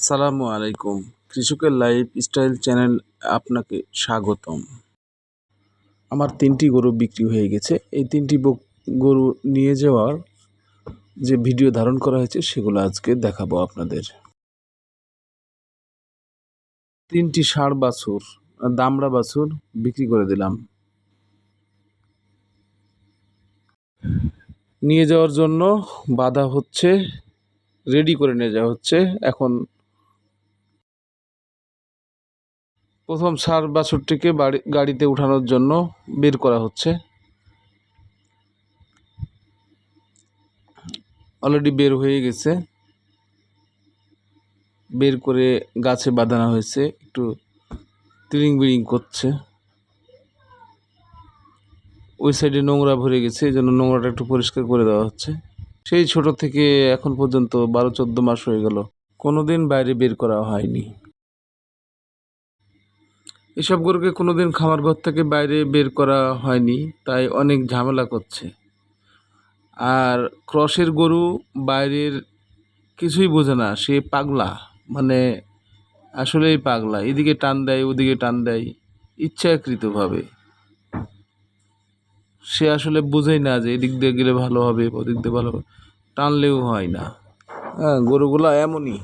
আসসালামু আলাইকুম। কৃষকের লাইফ স্টাইল চ্যানেল আপনাকে স্বাগতম। আমার তিনটি গরু বিক্রি হয়ে গেছে। এই তিনটি গরু নিয়ে যাওয়ার যে ভিডিও ধারণ করা হয়েছে, সেগুলো আজকে দেখাবো আপনাদের। তিনটি ষাঁড় বাছুর, দামড়া বাছুর বিক্রি করে দিলাম। নিয়ে যাওয়ার জন্য বাধা হচ্ছে রেডি করে নিয়ে যাওয়া হচ্ছে। এখন প্রথম সার বাছুরটিকে বাড়ি, গাড়িতে উঠানোর জন্য বের করা হচ্ছে। অলরেডি বের হয়ে গেছে। বের করে গাছে বাঁধানো হয়েছে, একটু তিরিং বিরিং করছে। ওই সাইডে নোংরা ভরে গেছে, এই জন্য নোংরাটা একটু পরিষ্কার করে দেওয়া হচ্ছে। সেই ছোট থেকে এখন পর্যন্ত বারো চোদ্দ মাস হয়ে গেল। কোনোদিন বাইরে বের করা হয়নি। এসব গরুকে কোনোদিন খামার ঘর থেকে বাইরে বের করা হয়নি, তাই অনেক ঝামেলা করছে। আর ক্রসের গরু বাইরের কিছুই বোঝে না, সে পাগলা মানে আসলেই পাগলা। এদিকে টান দেয়, ওদিকে টান দেয়, ইচ্ছাকৃতভাবে। সে আসলে বোঝেই না যে এদিক দিয়ে গেলে ভালো হবে, ওদিক দিয়ে ভালো হবে, টানলেও হয় না। হ্যাঁ গরুগুলা এমনই।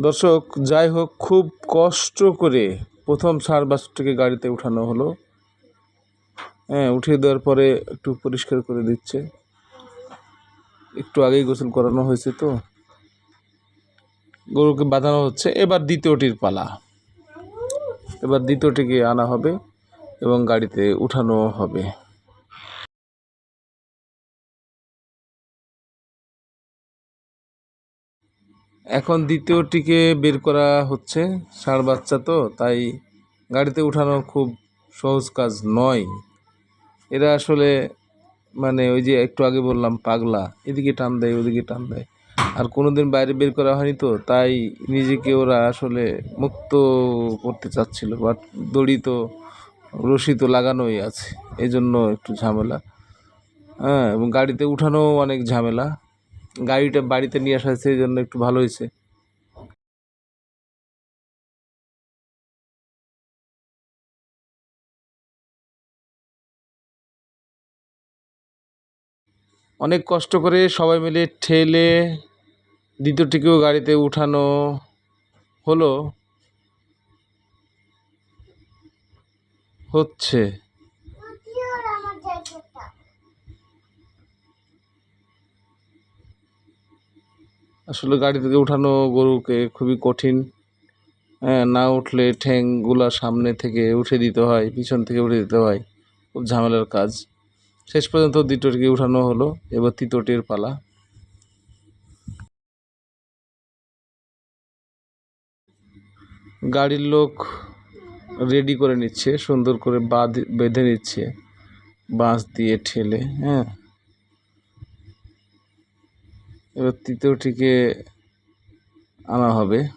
দর্শক, যাই হোক, খুব কষ্ট করে প্রথম সার বাসটাকে গাড়িতে উঠানো হলো। হ্যাঁ উঠিয়ে দেওয়ার পরে একটু পরিষ্কার করে দিচ্ছে। একটু আগেই গোসল করানো হয়েছে তো। গরুকে বাঁধানো হচ্ছে। এবার দ্বিতীয়টির পালা। এবার দ্বিতীয়টিকে আনা হবে এবং গাড়িতে উঠানো হবে। এখন দ্বিতীয়টিকে বের করা হচ্ছে, ষাঁড় বাচ্চা তো, তাই গাড়িতে উঠানো খুব সহজ কাজ নয়। এরা আসলে মানে ওই যে একটু আগে বললাম, পাগলা। এদিকে টান দেয়, ওদিকে টান দেয়। আর কোনোদিন বাইরে বের করা হয়নি তো, তাই নিজেকে ওরা আসলে মুক্ত করতে চাচ্ছিল। বাট দড়ি তো, রশি তো লাগানোই আছে এই জন্য একটু ঝামেলা। হ্যাঁ এবং গাড়িতে উঠানোও অনেক ঝামেলা। গাড়িটা বাড়িতে নিয়ে আসা হয়েছে এই জন্য একটু ভালো হয়েছে। অনেক কষ্ট করে সবাই মিলে ঠেলে দ্বিতীয়টিকেও গাড়িতে উঠানো হলো, হচ্ছে। আসলে গাড়ি থেকে উঠানো গরুকে খুবই কঠিন হ্যাঁ না উঠলে ঠ্যাংগুলা সামনে থেকে উঠে দিতে হয়, পিছন থেকে উঠে দিতে হয়, খুব ঝামেলার কাজ। শেষ পর্যন্ত দ্বিতীয়টিকে উঠানো হলো, এবার তৃতীয়টির পালা। গাড়ির লোক রেডি করে নিচ্ছে, সুন্দর করে বাঁধ বেঁধে নিচ্ছে, বাঁশ দিয়ে ঠেলে হ্যাঁ। এবার তৃতীয়টিকে আনা হবে।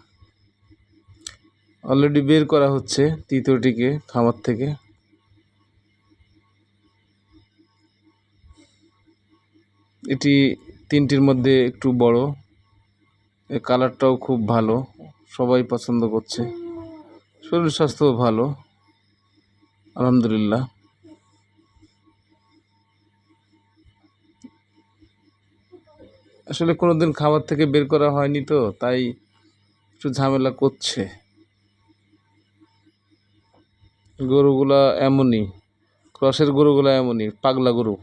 অলরেডি বের করা হচ্ছে তৃতীয়টিকে খামার থেকে। এটি তিনটির মধ্যে একটু বড়। এর কালারটাও খুব ভালো। সবাই পছন্দ করছে। শরীর স্বাস্থ্যও ভালো। আলহামদুলিল্লাহ। আসলে কোনোদিন খাবার থেকে বের করা হয়নি তো, তাই একটু ঝামেলা করছে। গরুগুলা এমনই, ক্রসের গরুগুলা এমনই, পাগলা গরু।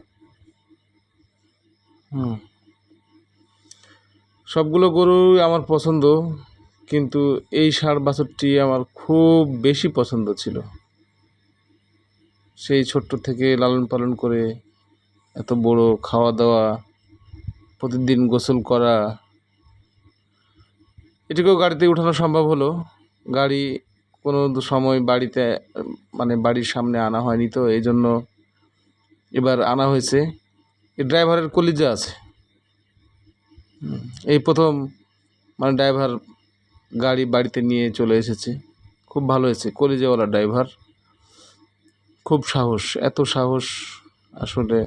হুম। সবগুলো গরুই আমার পছন্দ, কিন্তু এই ষাঁড় বাছুরটি আমার খুব বেশি পছন্দ ছিল। সেই ছোট্ট থেকে লালন পালন করে এত বড় খাওয়া দাওয়া প্রতিদিন গোসল করা। এটিকেও গাড়িতে উঠানো সম্ভব হলো। গাড়ি কোনো সময় বাড়িতে মানে বাড়ির সামনে আনা হয়নি তো এই জন্য এবার আনা হয়েছে। ড্রাইভারের কলিজা আছে। এই প্রথম মানে ড্রাইভার গাড়ি বাড়িতে নিয়ে চলে এসেছে। খুব ভালো হয়েছে, কলিজাওয়ালা ড্রাইভার। খুব সাহস, এত সাহস আসলে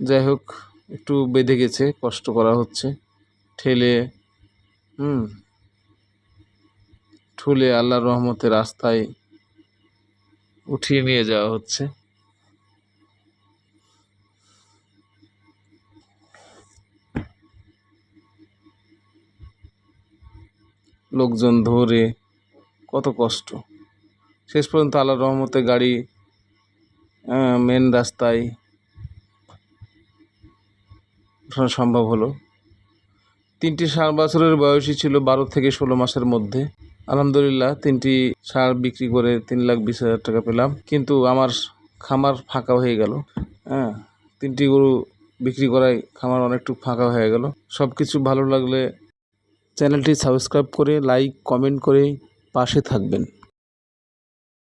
যাই হোক, একটু বেঁধে গেছে, কষ্ট করা হচ্ছে। ঠেলে, হুম, ঠুলে আল্লাহর রহমতে রাস্তায় উঠিয়ে নিয়ে যাওয়া হচ্ছে। লোকজন ধরে, কত কষ্ট। শেষ পর্যন্ত আল্লাহর রহমতে গাড়ি মেন রাস্তায় ওঠানো সম্ভব হলো। তিনটি ষাঁড় বছরের বয়সী ছিল বারো থেকে ষোলো মাসের মধ্যে। আলহামদুলিল্লাহ, তিনটি ষাঁড় বিক্রি করে তিন লাখ বিশ হাজার টাকা পেলাম। কিন্তু আমার খামার ফাঁকা হয়ে গেল। হ্যাঁ তিনটি গরু বিক্রি করায় খামার অনেকটু ফাঁকা হয়ে গেল। সব কিছু ভালো লাগলে চ্যানেলটি সাবস্ক্রাইব করে, লাইক, কমেন্ট করে পাশে থাকবেন।